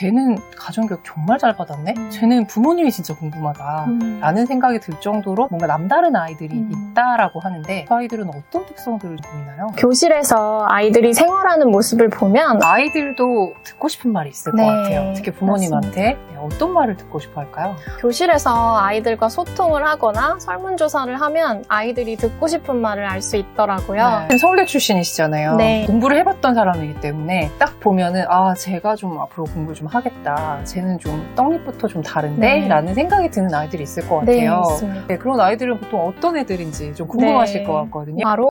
쟤는 가정교육 정말 잘 받았네? 음. 쟤는 부모님이 진짜 궁금하다. 음. 라는 생각이 들 정도로 뭔가 남다른 아이들이 음. 있다라고 하는데 그 아이들은 어떤 특성들을 보이나요? 교실에서 아이들이 생활하는 모습을 보면 아이들도 듣고 싶은 말이 있을 네, 것 같아요. 특히 부모님한테 네, 어떤 말을 듣고 싶어 할까요? 교실에서 아이들과 소통을 하거나 설문조사를 하면 아이들이 듣고 싶은 말을 알 수 있더라고요. 지금 서울대 출신이시잖아요. 네. 공부를 해봤던 사람이기 때문에 딱 보면은 아 제가 좀 앞으로 공부 좀 하겠다. 쟤는 좀 떡잎부터 좀 다른데? 네. 라는 생각이 드는 아이들이 있을 것 네, 같아요. 네, 그런 아이들은 보통 어떤 애들인지 좀 궁금하실 네. 것 같거든요. 바로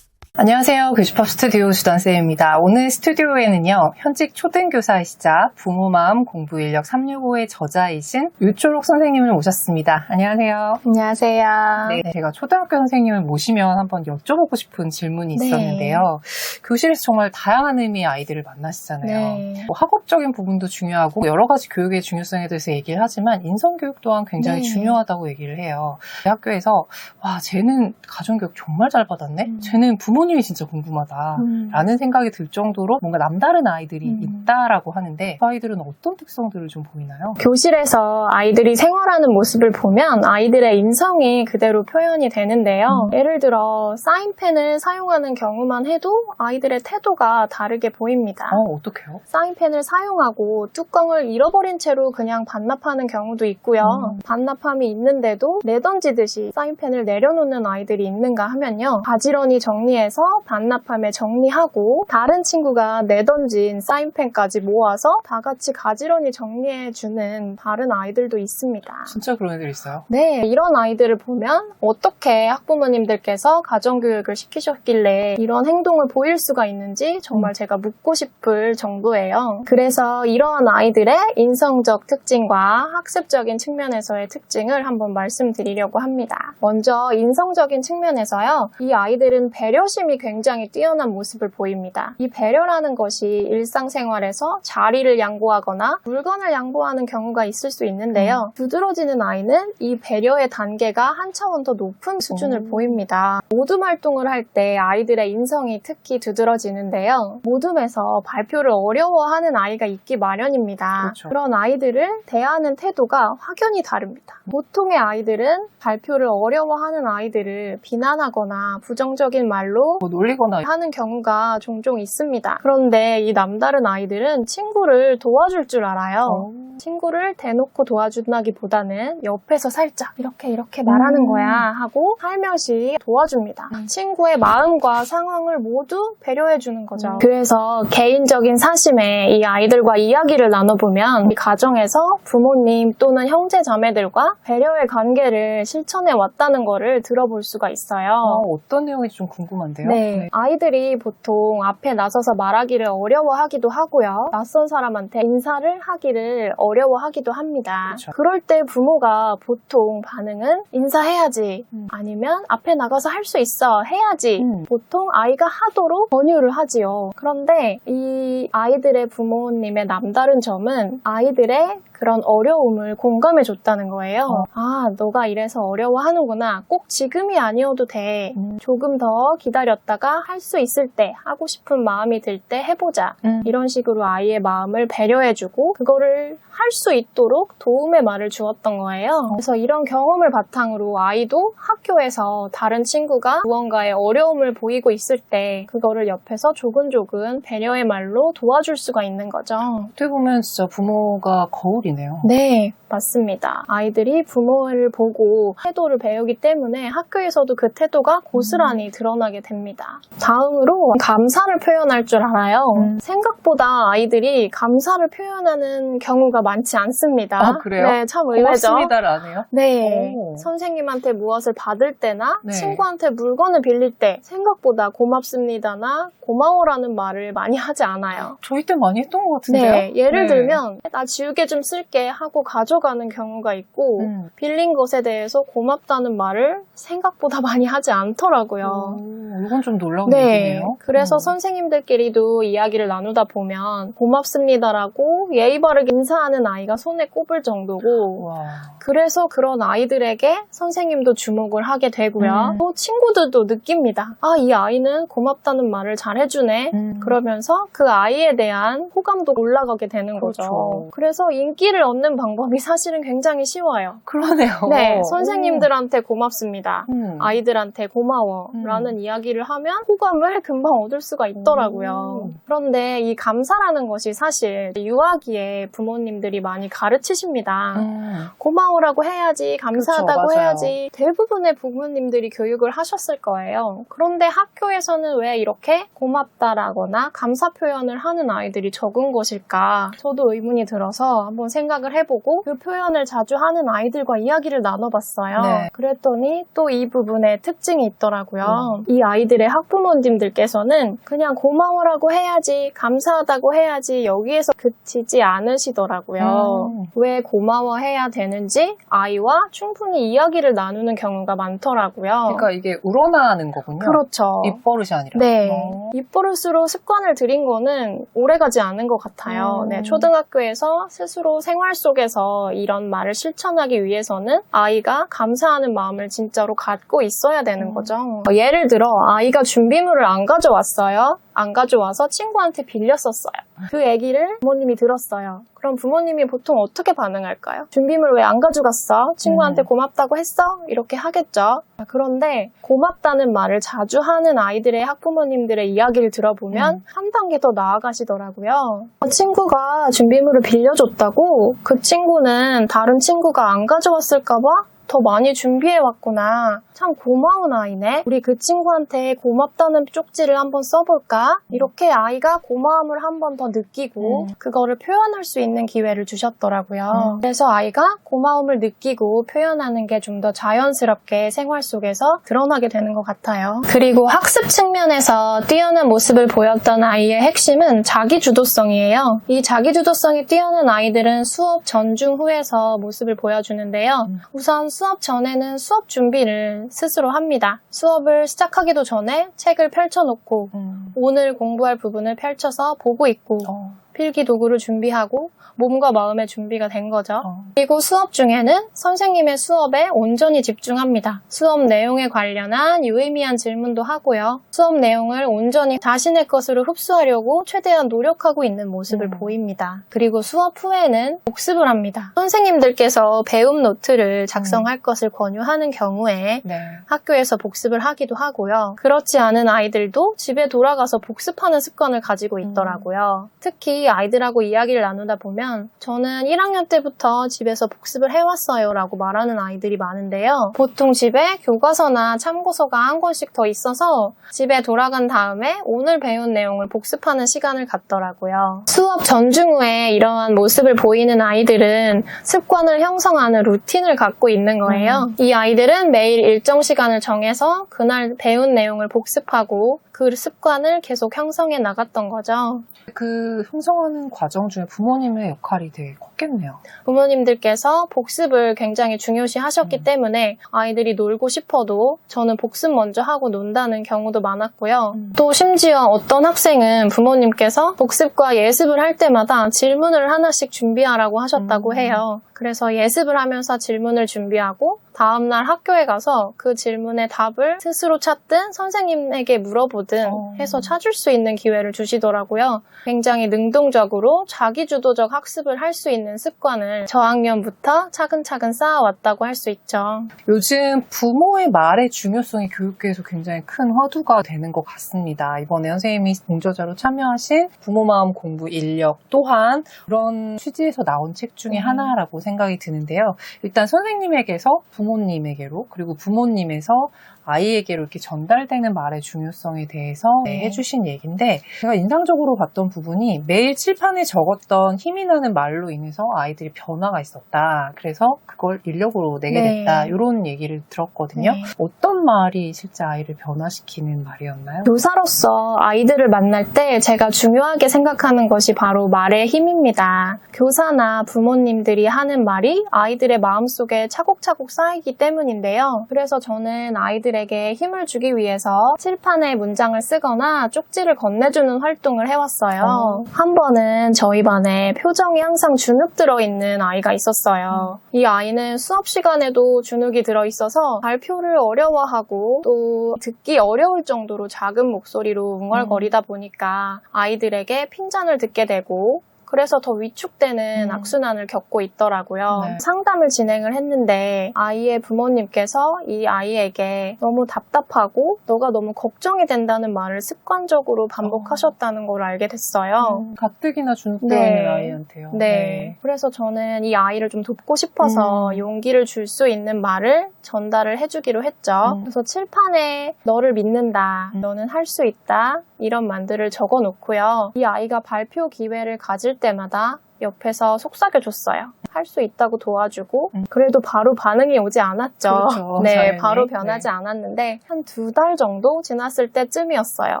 안녕하세요. 교집합 스튜디오 수단쌤입니다. 오늘 스튜디오에는요, 현직 초등교사이시자 부모 마음 공부 인력 365의 저자이신 유초록 선생님을 모셨습니다. 안녕하세요. 안녕하세요. 네, 제가 초등학교 선생님을 모시면 한번 여쭤보고 싶은 질문이 네. 있었는데요. 교실에서 정말 다양한 의미의 아이들을 만나시잖아요. 네. 뭐 학업적인 부분도 중요하고 여러 가지 교육의 중요성에 대해서 얘기를 하지만 인성교육 또한 굉장히 네. 중요하다고 얘기를 해요. 학교에서 와 쟤는 가정교육 정말 잘 받았네? 음. 쟤는 부모 님이 진짜 궁금하다. 음. 라는 생각이 들 정도로 뭔가 남다른 아이들이 음. 있다라고 하는데 그 아이들은 어떤 특성들을 좀 보이나요? 교실에서 아이들이 생활하는 모습을 보면 아이들의 인성이 그대로 표현이 되는데요. 음. 예를 들어 사인펜을 사용하는 경우만 해도 아이들의 태도가 다르게 보입니다. 어, 어떡해요? 사인펜을 사용하고 뚜껑을 잃어버린 채로 그냥 반납하는 경우도 있고요. 음. 반납함이 있는데도 내던지듯이 사인펜을 내려놓는 아이들이 있는가 하면요. 가지런히 정리해서 반납함에 정리하고 다른 친구가 내던진 사인펜까지 모아서 다 같이 가지런히 정리해주는 다른 아이들도 있습니다. 진짜 그런 애들 있어요? 네, 이런 아이들을 보면 어떻게 학부모님들께서 가정교육을 시키셨길래 이런 행동을 보일 수가 있는지 정말 제가 묻고 싶을 정도예요. 그래서 이러한 아이들의 인성적 특징과 학습적인 측면에서의 특징을 한번 말씀드리려고 합니다. 먼저 인성적인 측면에서요. 이 아이들은 배려심 이 굉장히 뛰어난 모습을 보입니다. 이 배려라는 것이 일상생활에서 자리를 양보하거나 물건을 양보하는 경우가 있을 수 있는데요. 두드러지는 아이는 이 배려의 단계가 한 차원 더 높은 수준을 오. 보입니다. 모둠 활동을 할 때 아이들의 인성이 특히 두드러지는데요. 모둠에서 발표를 어려워하는 아이가 있기 마련입니다. 그렇죠. 그런 아이들을 대하는 태도가 확연히 다릅니다. 보통의 아이들은 발표를 어려워하는 아이들을 비난하거나 부정적인 말로 뭐 놀리거나 하는 경우가 종종 있습니다. 그런데 이 남다른 아이들은 친구를 도와줄 줄 알아요. 어. 친구를 대놓고 도와준다기보다는 옆에서 살짝 이렇게 이렇게 말하는 음. 거야 하고 살며시 도와줍니다. 음. 친구의 마음과 상황을 모두 배려해 주는 거죠. 음. 그래서 개인적인 사심에 이 아이들과 이야기를 나눠보면 이 가정에서 부모님 또는 형제 자매들과 배려의 관계를 실천해 왔다는 거를 들어볼 수가 있어요. 어, 어떤 내용인지 좀 궁금한데요. 네. 아이들이 보통 앞에 나서서 말하기를 어려워하기도 하고요. 낯선 사람한테 인사를 하기를 어려워하기도 합니다. 그렇죠. 그럴 때 부모가 보통 반응은 인사해야지. 음. 아니면 앞에 나가서 할 수 있어. 해야지. 음. 보통 아이가 하도록 권유를 하지요. 그런데 이 아이들의 부모님의 남다른 점은 아이들의 그런 어려움을 공감해 줬다는 거예요. 어. 아, 너가 이래서 어려워하는구나. 꼭 지금이 아니어도 돼. 음. 조금 더 기다렸다가 할 수 있을 때, 하고 싶은 마음이 들 때 해보자. 음. 이런 식으로 아이의 마음을 배려해주고, 그거를 할 수 있도록 도움의 말을 주었던 거예요. 그래서 이런 경험을 바탕으로 아이도 학교에서 다른 친구가 무언가의 어려움을 보이고 있을 때, 그거를 옆에서 조근조근 배려의 말로 도와줄 수가 있는 거죠. 어떻게 보면 진짜 부모가 거울이네요. 네, 맞습니다. 아이들이 부모를 보고 태도를 배우기 때문에 학교에서도 그 태도가 고스란히 드러나게 됩니다. 다음으로 감사를 표현할 줄 알아요. 음. 생각보다 아이들이 감사를 표현하는 경우가 많지 않습니다. 아, 그래요? 네, 참 의외죠. 고맙습니다라네요. 네. 오. 선생님한테 무엇을 받을 때나 네. 친구한테 물건을 빌릴 때 생각보다 고맙습니다나 고마워라는 말을 많이 하지 않아요. 저희 때 많이 했던 것 같은데요. 네, 예를 네. 들면 나 지우개 좀 쓸게 하고 가져가는 경우가 있고 음. 빌린 것에 대해서 고맙다는 말을 생각보다 많이 하지 않더라고요. 오, 이건 좀 놀라운 네, 얘기네요. 그래서 음. 선생님들끼리도 이야기를 나누다 보면 고맙습니다라고 예의 바르게 인사하는 말 하는 아이가 손에 꼽을 정도고 와. 그래서 그런 아이들에게 선생님도 주목을 하게 되고요. 음. 또 친구들도 느낍니다. 아, 이 아이는 고맙다는 말을 잘 해주네. 음. 그러면서 그 아이에 대한 호감도 올라가게 되는 그렇죠. 거죠. 그래서 인기를 얻는 방법이 사실은 굉장히 쉬워요. 그러네요. 네, 선생님들한테 고맙습니다. 음. 아이들한테 고마워 음. 라는 이야기를 하면 호감을 금방 얻을 수가 있더라고요. 음. 그런데 이 감사라는 것이 사실 유아기에 부모님 들이 많이 가르치십니다. 음. 고마워라고 해야지, 감사하다고 그렇죠. 해야지. 대부분의 부모님들이 교육을 하셨을 거예요. 그런데 학교에서는 왜 이렇게 고맙다라거나 감사 표현을 하는 아이들이 적은 것일까? 저도 의문이 들어서 한번 생각을 해보고 그 표현을 자주 하는 아이들과 이야기를 나눠봤어요. 네. 그랬더니 또 이 부분에 특징이 있더라고요. 음. 이 아이들의 학부모님들께서는 그냥 고마워라고 해야지, 감사하다고 해야지 여기에서 그치지 않으시더라고요. 음. 왜 고마워해야 되는지 아이와 충분히 이야기를 나누는 경우가 많더라고요. 그러니까 이게 우러나는 거군요. 그렇죠. 입버릇이 아니라. 네. 어. 입버릇으로 습관을 들인 거는 오래가지 않은 것 같아요. 음. 네, 초등학교에서 스스로 생활 속에서 이런 말을 실천하기 위해서는 아이가 감사하는 마음을 진짜로 갖고 있어야 되는 음. 거죠. 어, 예를 들어 아이가 준비물을 안 가져왔어요. 안 가져와서 친구한테 빌렸었어요. 그 얘기를 부모님이 들었어요. 그럼 부모님이 보통 어떻게 반응할까요? 준비물 왜 안 가져갔어? 친구한테 음. 고맙다고 했어? 이렇게 하겠죠. 그런데 고맙다는 말을 자주 하는 아이들의 학부모님들의 이야기를 들어보면 음. 한 단계 더 나아가시더라고요. 친구가 준비물을 빌려줬다고 그 친구는 다른 친구가 안 가져왔을까봐 더 많이 준비해 왔구나. 참 고마운 아이네. 우리 그 친구한테 고맙다는 쪽지를 한번 써볼까? 이렇게 아이가 고마움을 한번 더 느끼고 음. 그거를 표현할 수 있는 기회를 주셨더라고요. 음. 그래서 아이가 고마움을 느끼고 표현하는 게 좀 더 자연스럽게 생활 속에서 드러나게 되는 것 같아요. 그리고 학습 측면에서 뛰어난 모습을 보였던 아이의 핵심은 자기 주도성이에요. 이 자기 주도성이 뛰어난 아이들은 수업 전중 후에서 모습을 보여주는데요. 음. 우선 수업 전에는 수업 준비를 스스로 합니다. 수업을 시작하기도 전에 책을 펼쳐놓고 음. 오늘 공부할 부분을 펼쳐서 보고 있고 어. 필기 도구를 준비하고 몸과 마음의 준비가 된 거죠. 어. 그리고 수업 중에는 선생님의 수업에 온전히 집중합니다. 수업 내용에 관련한 유의미한 질문도 하고요. 수업 내용을 온전히 자신의 것으로 흡수하려고 최대한 노력하고 있는 모습을 음. 보입니다. 그리고 수업 후에는 복습을 합니다. 선생님들께서 배움 노트를 작성할 것을 권유하는 경우에 네. 학교에서 복습을 하기도 하고요. 그렇지 않은 아이들도 집에 돌아가서 복습하는 습관을 가지고 있더라고요. 특히 아이들하고 이야기를 나누다 보면 저는 1학년 때부터 집에서 복습을 해왔어요 라고 말하는 아이들이 많은데요. 보통 집에 교과서나 참고서가 한 권씩 더 있어서 집에 돌아간 다음에 오늘 배운 내용을 복습하는 시간을 갖더라고요. 수업 전중 후에 이러한 모습을 보이는 아이들은 습관을 형성하는 루틴을 갖고 있는 거예요. 이 아이들은 매일 일정 시간을 정해서 그날 배운 내용을 복습하고 그 습관을 계속 형성해 나갔던 거죠. 그 형성하는 과정 중에 부모님의 역할이 되게 컸겠네요. 부모님들께서 복습을 굉장히 중요시 하셨기 음. 때문에 아이들이 놀고 싶어도 저는 복습 먼저 하고 논다는 경우도 많았고요. 음. 또 심지어 어떤 학생은 부모님께서 복습과 예습을 할 때마다 질문을 하나씩 준비하라고 하셨다고 음. 해요. 그래서 예습을 하면서 질문을 준비하고 다음날 학교에 가서 그 질문의 답을 스스로 찾든 선생님에게 물어보든 어. 해서 찾을 수 있는 기회를 주시더라고요. 굉장히 능동적으로 자기주도적 학습을 할 수 있는 습관을 저학년부터 차근차근 쌓아왔다고 할 수 있죠. 요즘 부모의 말의 중요성이 교육계에서 굉장히 큰 화두가 되는 것 같습니다. 이번에 선생님이 공저자로 참여하신 부모 마음 공부 인력 또한 그런 취지에서 나온 책 중에 음. 하나라고 생각이 드는데요. 일단 선생님에게서 부모님에게로 그리고 부모님에서 아이에게로 이렇게 전달되는 말의 중요성에 대해서 네. 해주신 얘기인데 제가 인상적으로 봤던 부분이 매일 칠판에 적었던 힘이 나는 말로 인해서 아이들이 변화가 있었다. 그래서 그걸 인력으로 내게 네. 됐다. 이런 얘기를 들었거든요. 네. 어떤 말이 실제 아이를 변화시키는 말이었나요? 교사로서 아이들을 만날 때 제가 중요하게 생각하는 것이 바로 말의 힘입니다. 교사나 부모님들이 하는 말이 아이들의 마음속에 차곡차곡 쌓이기 때문인데요. 그래서 저는 아이들 에게 힘을 주기 위해서 칠판에 문장을 쓰거나 쪽지를 건네주는 활동을 해왔어요. 어. 한 번은 저희 반에 표정이 항상 주눅 들어있는 아이가 있었어요. 이 아이는 수업 시간에도 주눅이 들어있어서 발표를 어려워하고 또 듣기 어려울 정도로 작은 목소리로 웅얼거리다 보니까 아이들에게 핀잔을 듣게 되고 그래서 더 위축되는 음. 악순환을 겪고 있더라고요. 네. 상담을 진행을 했는데 아이의 부모님께서 이 아이에게 너무 답답하고 너가 너무 걱정이 된다는 말을 습관적으로 반복하셨다는 걸 알게 됐어요. 음, 가뜩이나 주눅 네. 아이한테요. 네. 그래서 저는 이 아이를 좀 돕고 싶어서 음. 용기를 줄 수 있는 말을 전달을 해주기로 했죠. 음. 그래서 칠판에 너를 믿는다, 음. 너는 할 수 있다, 이런 말들을 적어 놓고요. 이 아이가 발표 기회를 가질 때마다 옆에서 속삭여 줬어요. 할 수 있다고 도와주고, 음. 그래도 바로 반응이 오지 않았죠. 그렇죠. 네, 당연히. 바로 변하지 않았는데, 한 두 달 정도 지났을 때쯤이었어요.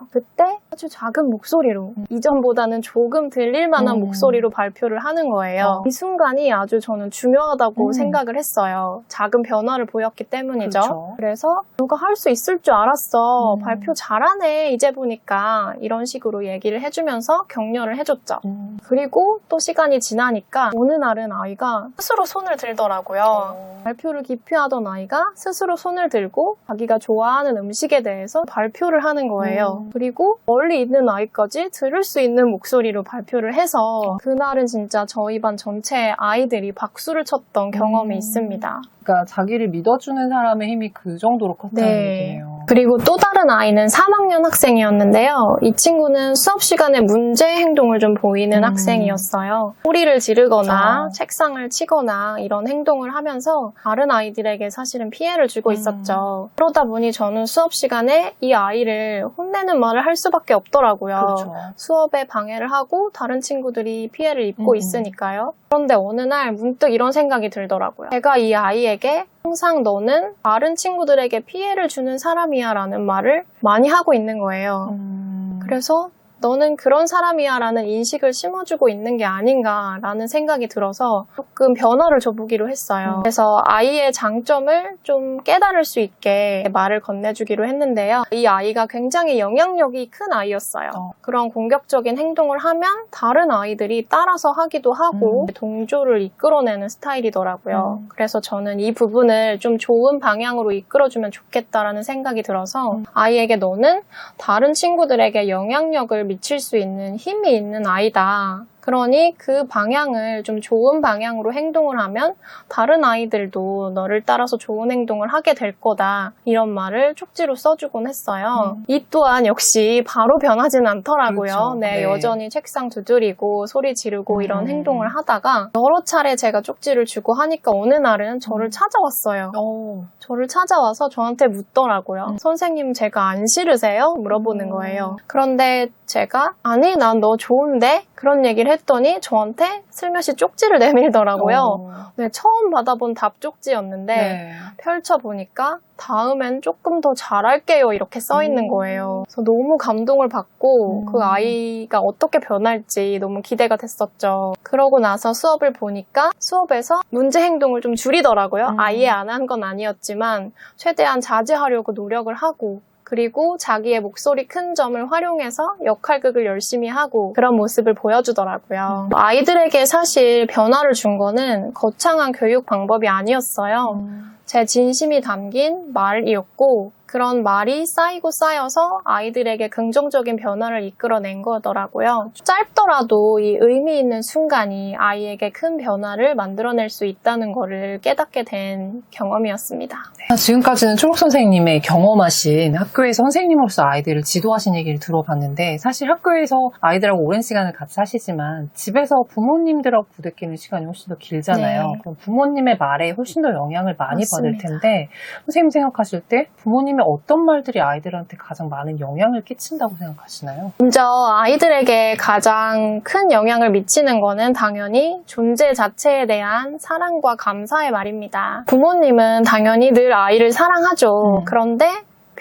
그때 아주 작은 목소리로, 이전보다는 조금 들릴 만한 음. 목소리로 발표를 하는 거예요. 어. 이 순간이 아주 저는 중요하다고 음. 생각을 했어요. 작은 변화를 보였기 때문이죠. 그렇죠. 그래서 너가 할 수 있을 줄 알았어. 음. 발표 잘하네. 이제 보니까 이런 식으로 얘기를 해주면서 격려를 해줬죠. 음. 그리고 또 시간이 지나니까 어느 날은 아이가 스스로 손을 들더라고요. 어. 발표를 기피하던 아이가 스스로 손을 들고 자기가 좋아하는 음식에 대해서 발표를 하는 거예요. 음. 그리고 멀리 있는 아이까지 들을 수 있는 목소리로 발표를 해서 그날은 진짜 저희 반 전체 아이들이 박수를 쳤던 경험이 음. 있습니다. 그러니까 자기를 믿어주는 사람의 힘이 그 정도로 컸다는 네. 얘기네요. 그리고 또 다른 아이는 3학년 학생이었는데요. 이 친구는 수업 시간에 문제 행동을 좀 보이는 음. 학생이었어요. 소리를 지르거나 아. 책상을 치거나 이런 행동을 하면서 다른 아이들에게 사실은 피해를 주고 음. 있었죠. 그러다 보니 저는 수업 시간에 이 아이를 혼내는 말을 할 수밖에 없더라고요. 그렇죠. 수업에 방해를 하고 다른 친구들이 피해를 입고 음. 있으니까요. 그런데 어느 날 문득 이런 생각이 들더라고요. 제가 이 아이에게 항상 너는 다른 친구들에게 피해를 주는 사람이야 라는 말을 많이 하고 있는 거예요. 음. 그래서 너는 그런 사람이야 라는 인식을 심어주고 있는 게 아닌가 라는 생각이 들어서 조금 변화를 줘보기로 했어요. 음. 그래서 아이의 장점을 좀 깨달을 수 있게 말을 건네주기로 했는데요. 이 아이가 굉장히 영향력이 큰 아이였어요. 어. 그런 공격적인 행동을 하면 다른 아이들이 따라서 하기도 하고 음. 동조를 이끌어내는 스타일이더라고요. 음. 그래서 저는 이 부분을 좀 좋은 방향으로 이끌어주면 좋겠다라는 생각이 들어서 음. 아이에게 너는 다른 친구들에게 영향력을 미칠 수 있는 힘이 있는 아이다. 그러니 그 방향을 좀 좋은 방향으로 행동을 하면 다른 아이들도 너를 따라서 좋은 행동을 하게 될 거다. 이런 말을 쪽지로 써주곤 했어요. 음. 이 또한 역시 바로 변하진 않더라고요. 그렇죠. 네, 네. 여전히 책상 두드리고 소리 지르고 이런 음. 행동을 하다가 여러 차례 제가 쪽지를 주고 하니까 어느 날은 저를 음. 찾아왔어요. 어. 저를 찾아와서 저한테 묻더라고요. 음. 선생님 제가 안 싫으세요? 물어보는 음. 거예요. 그런데 제가 아니 난 너 좋은데 그런 얘기를 했더니 저한테 슬며시 쪽지를 내밀더라고요. 어. 네, 처음 받아본 답 쪽지였는데 네. 펼쳐보니까 다음엔 조금 더 잘할게요 이렇게 써 있는 음. 거예요. 그래서 너무 감동을 받고 음. 그 아이가 어떻게 변할지 너무 기대가 됐었죠. 그러고 나서 수업을 보니까 수업에서 문제 행동을 좀 줄이더라고요. 음. 아예 안 한 건 아니었지만 최대한 자제하려고 노력을 하고 그리고 자기의 목소리 큰 점을 활용해서 역할극을 열심히 하고 그런 모습을 보여주더라고요. 음. 아이들에게 사실 변화를 준 거는 거창한 교육 방법이 아니었어요. 음. 제 진심이 담긴 말이었고 그런 말이 쌓이고 쌓여서 아이들에게 긍정적인 변화를 이끌어낸 거더라고요. 짧더라도 이 의미 있는 순간이 아이에게 큰 변화를 만들어낼 수 있다는 거를 깨닫게 된 경험이었습니다. 지금까지는 초록 선생님의 경험하신 학교에서 선생님으로서 아이들을 지도하신 얘기를 들어봤는데 사실 학교에서 아이들하고 오랜 시간을 같이 하시지만 집에서 부모님들하고 부대끼는 시간이 훨씬 더 길잖아요. 네. 그럼 부모님의 말에 훨씬 더 영향을 많이 받을 맞습니다. 텐데 선생님 생각하실 때 부모님의 어떤 말들이 아이들한테 가장 많은 영향을 끼친다고 생각하시나요? 먼저 아이들에게 가장 큰 영향을 미치는 거는 당연히 존재 자체에 대한 사랑과 감사의 말입니다. 부모님은 당연히 늘 아이를 사랑하죠. 음. 그런데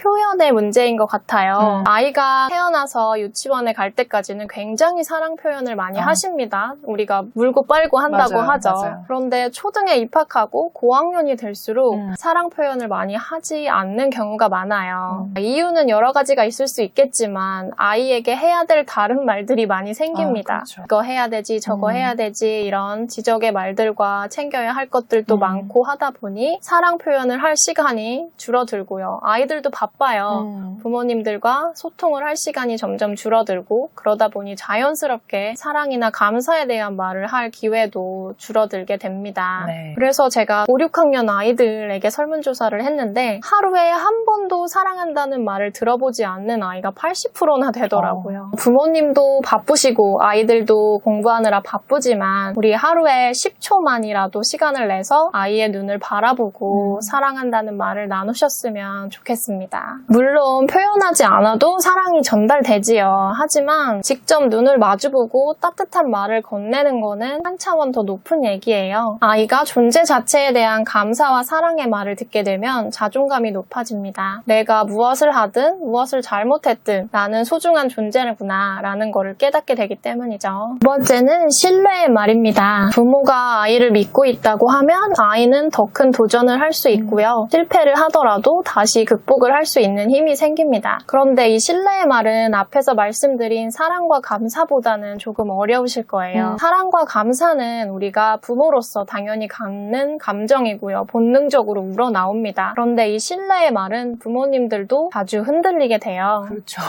표현의 문제인 것 같아요. 음. 아이가 태어나서 유치원에 갈 때까지는 굉장히 사랑 표현을 많이 아. 하십니다. 우리가 물고 빨고 한다고 맞아요, 하죠. 맞아요. 그런데 초등에 입학하고 고학년이 될수록 음. 사랑 표현을 많이 하지 않는 경우가 많아요. 음. 이유는 여러 가지가 있을 수 있겠지만 아이에게 해야 될 다른 말들이 많이 생깁니다. 아, 그렇죠. 이거 해야 되지, 저거 음. 해야 되지 이런 지적의 말들과 챙겨야 할 것들도 음. 많고 하다 보니 사랑 표현을 할 시간이 줄어들고요. 아이들도 바빠요. 음. 부모님들과 소통을 할 시간이 점점 줄어들고 그러다 보니 자연스럽게 사랑이나 감사에 대한 말을 할 기회도 줄어들게 됩니다. 네. 그래서 제가 5, 6학년 아이들에게 설문조사를 했는데 하루에 한 번도 사랑한다는 말을 들어보지 않는 아이가 80%나 되더라고요. 부모님도 바쁘시고 아이들도 공부하느라 바쁘지만 우리 하루에 10초만이라도 시간을 내서 아이의 눈을 바라보고 음. 사랑한다는 말을 나누셨으면 좋겠습니다. 물론 표현하지 않아도 사랑이 전달되지요. 하지만 직접 눈을 마주보고 따뜻한 말을 건네는 거는 한 차원 더 높은 얘기예요. 아이가 존재 자체에 대한 감사와 사랑의 말을 듣게 되면 자존감이 높아집니다. 내가 무엇을 하든 무엇을 잘못했든 나는 소중한 존재구나 라는 거를 깨닫게 되기 때문이죠. 두 번째는 신뢰의 말입니다. 부모가 아이를 믿고 있다고 하면 아이는 더 큰 도전을 할 수 있고요. 실패를 하더라도 다시 극복을 할수 있는 힘이 생깁니다. 그런데 이 신뢰의 말은 앞에서 말씀드린 사랑과 감사보다는 조금 어려우실 거예요. 음. 사랑과 감사는 우리가 부모로서 당연히 갖는 감정이고요. 본능적으로 우러나옵니다. 그런데 이 신뢰의 말은 부모님들도 자주 흔들리게 돼요. 그렇죠.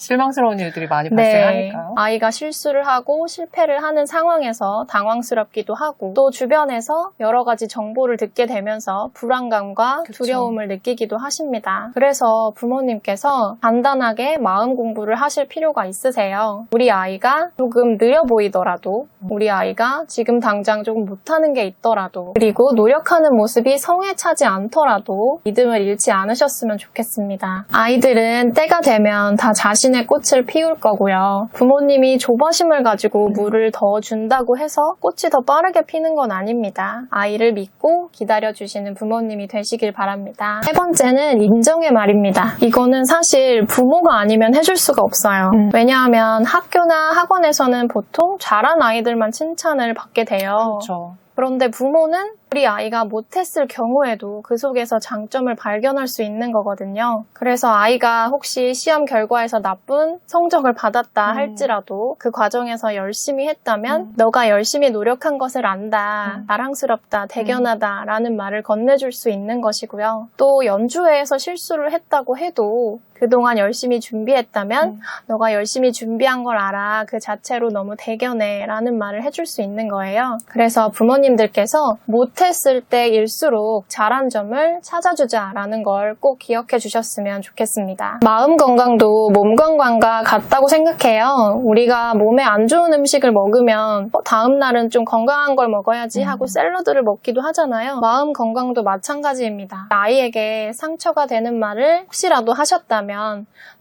실망스러운 일들이 많이 네. 발생하니까요. 아이가 실수를 하고 실패를 하는 상황에서 당황스럽기도 하고 또 주변에서 여러 가지 정보를 듣게 되면서 불안감과 그쵸. 두려움을 느끼기도 하십니다. 그래서 부모님께서 간단하게 마음 공부를 하실 필요가 있으세요. 우리 아이가 조금 느려 보이더라도 우리 아이가 지금 당장 조금 못하는 게 있더라도 그리고 노력하는 모습이 성에 차지 않더라도 믿음을 잃지 않으셨으면 좋겠습니다. 아이들은 때가 되면 다 자신 의 꽃을 피울 거고요. 부모님이 조바심을 가지고 물을 더 준다고 해서 꽃이 더 빠르게 피는 건 아닙니다. 아이를 믿고 기다려주시는 부모님이 되시길 바랍니다. 세 번째는 인정의 말입니다. 이거는 사실 부모가 아니면 해줄 수가 없어요. 음. 왜냐하면 학교나 학원에서는 보통 잘한 아이들만 칭찬을 받게 돼요. 그렇죠. 그런데 부모는 우리 아이가 못했을 경우에도 그 속에서 장점을 발견할 수 있는 거거든요. 그래서 아이가 혹시 시험 결과에서 나쁜 성적을 받았다 음. 할지라도 그 과정에서 열심히 했다면 음. 너가 열심히 노력한 것을 안다, 음. 자랑스럽다, 대견하다 라는 말을 건네줄 수 있는 것이고요. 또 연주회에서 실수를 했다고 해도 그동안 열심히 준비했다면 음. 너가 열심히 준비한 걸 알아. 그 자체로 너무 대견해. 라는 말을 해줄 수 있는 거예요. 그래서 부모님들께서 못했을 때일수록 잘한 점을 찾아주자. 라는 걸 꼭 기억해 주셨으면 좋겠습니다. 마음 건강도 몸 건강과 같다고 생각해요. 우리가 몸에 안 좋은 음식을 먹으면 어, 다음 날은 좀 건강한 걸 먹어야지 하고 음. 샐러드를 먹기도 하잖아요. 마음 건강도 마찬가지입니다. 아이에게 상처가 되는 말을 혹시라도 하셨다면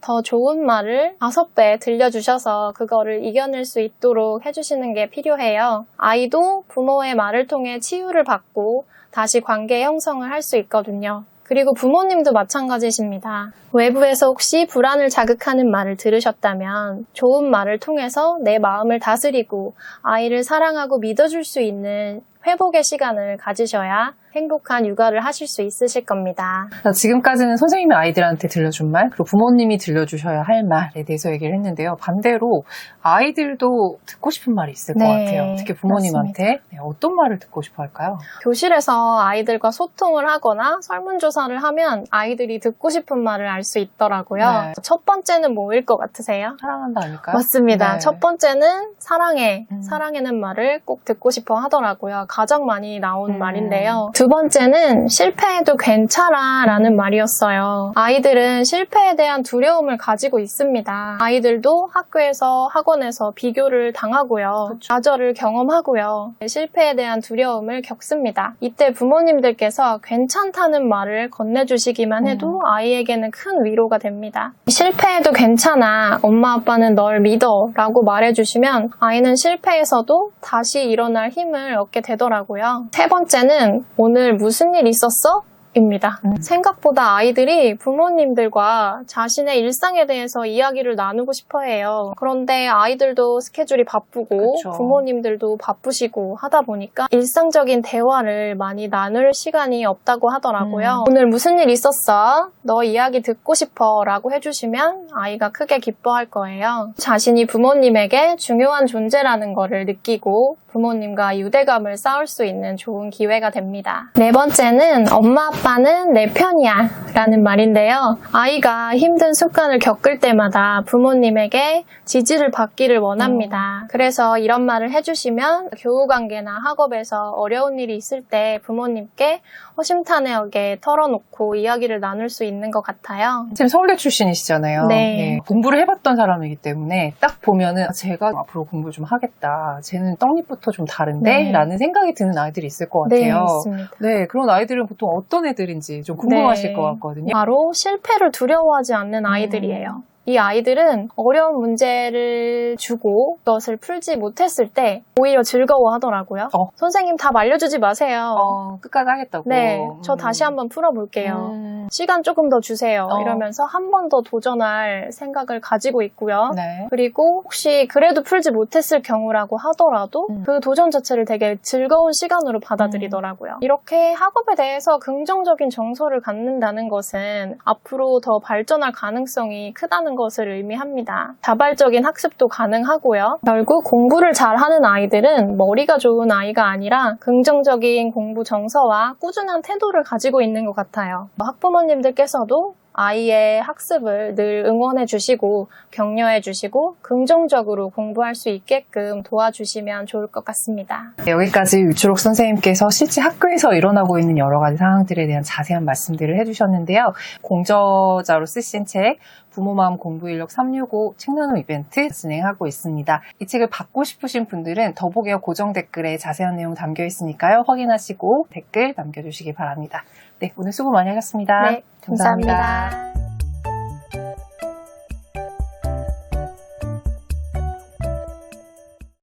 더 좋은 말을 다섯 배 들려주셔서 그거를 이겨낼 수 있도록 해주시는 게 필요해요. 아이도 부모의 말을 통해 치유를 받고 다시 관계 형성을 할 수 있거든요. 그리고 부모님도 마찬가지십니다. 외부에서 혹시 불안을 자극하는 말을 들으셨다면 좋은 말을 통해서 내 마음을 다스리고 아이를 사랑하고 믿어줄 수 있는 회복의 시간을 가지셔야 행복한 육아를 하실 수 있으실 겁니다. 자, 지금까지는 선생님이 아이들한테 들려준 말, 그리고 부모님이 들려주셔야 할 말에 대해서 얘기를 했는데요. 반대로 아이들도 듣고 싶은 말이 있을 것 네, 같아요. 특히 부모님한테 네, 어떤 말을 듣고 싶어 할까요? 교실에서 아이들과 소통을 하거나 설문조사를 하면 아이들이 듣고 싶은 말을 알 수 있더라고요. 네. 첫 번째는 뭐일 것 같으세요? 사랑한다 아닐까요? 맞습니다. 네. 첫 번째는 사랑해. 음. 사랑해는 말을 꼭 듣고 싶어 하더라고요. 가장 많이 나온 음. 말인데요. 두 번째는 실패해도 괜찮아 라는 말이었어요. 아이들은 실패에 대한 두려움을 가지고 있습니다. 아이들도 학교에서 학원에서 비교를 당하고요. 좌절을 경험하고요. 실패에 대한 두려움을 겪습니다. 이때 부모님들께서 괜찮다는 말을 건네주시기만 해도 음. 아이에게는 큰 위로가 됩니다. 실패해도 괜찮아. 엄마 아빠는 널 믿어. 라고 말해주시면 아이는 실패에서도 다시 일어날 힘을 얻게 되더라고요. 세 번째는 오늘 무슨 일 있었어? 입니다. 음. 생각보다 아이들이 부모님들과 자신의 일상에 대해서 이야기를 나누고 싶어 해요. 그런데 아이들도 스케줄이 바쁘고 그쵸. 부모님들도 바쁘시고 하다 보니까 일상적인 대화를 많이 나눌 시간이 없다고 하더라고요. 음. 오늘 무슨 일 있었어? 너 이야기 듣고 싶어 라고 해주시면 아이가 크게 기뻐할 거예요. 자신이 부모님에게 중요한 존재라는 거를 느끼고 부모님과 유대감을 쌓을 수 있는 좋은 기회가 됩니다. 네 번째는 엄마 아빠 는 내 편이야 라는 말인데요. 아이가 힘든 습관을 겪을 때마다 부모님에게 지지를 받기를 원합니다. 그래서 이런 말을 해주시면 교우 관계나 학업에서 어려운 일이 있을 때 부모님께 허심탄회하게 털어놓고 이야기를 나눌 수 있는 것 같아요. 지금 서울대 출신이시잖아요. 네. 예, 공부를 해봤던 사람이기 때문에 딱 보면은 아, 제가 앞으로 공부를 좀 하겠다. 쟤는 떡잎부터 좀 다른데? 네. 라는 생각이 드는 아이들이 있을 것 네, 같아요. 있습니다. 네, 그런 아이들은 보통 어떤 애들인지 좀 궁금하실 네. 것 같거든요. 바로 실패를 두려워하지 않는 아이들이에요. 이 아이들은 어려운 문제를 주고 그것을 풀지 못했을 때 오히려 즐거워하더라고요. 어. 선생님 답 알려주지 마세요. 어, 끝까지 하겠다고. 네, 저 음. 다시 한번 풀어볼게요. 음, 시간 조금 더 주세요. 어. 이러면서 한 번 더 도전할 생각을 가지고 있고요. 네. 그리고 혹시 그래도 풀지 못했을 경우라고 하더라도 음. 그 도전 자체를 되게 즐거운 시간으로 받아들이더라고요. 이렇게 학업에 대해서 긍정적인 정서를 갖는다는 것은 앞으로 더 발전할 가능성이 크다는 것을 의미합니다. 자발적인 학습도 가능하고요. 결국 공부를 잘하는 아이들은 머리가 좋은 아이가 아니라 긍정적인 공부 정서와 꾸준한 태도를 가지고 있는 것 같아요. 학부모님들께서도 아이의 학습을 늘 응원해 주시고 격려해 주시고 긍정적으로 공부할 수 있게끔 도와주시면 좋을 것 같습니다. 네, 여기까지 유추록 선생님께서 실제 학교에서 일어나고 있는 여러 가지 상황들에 대한 자세한 말씀들을 해주셨는데요. 공저자로 쓰신 책 부모 마음 공부 인력 365 책 나눔 이벤트 진행하고 있습니다. 이 책을 받고 싶으신 분들은 더보기와 고정 댓글에 자세한 내용 담겨 있으니까요. 확인하시고 댓글 남겨주시기 바랍니다. 네, 오늘 수고 많이 하셨습니다. 네, 감사합니다.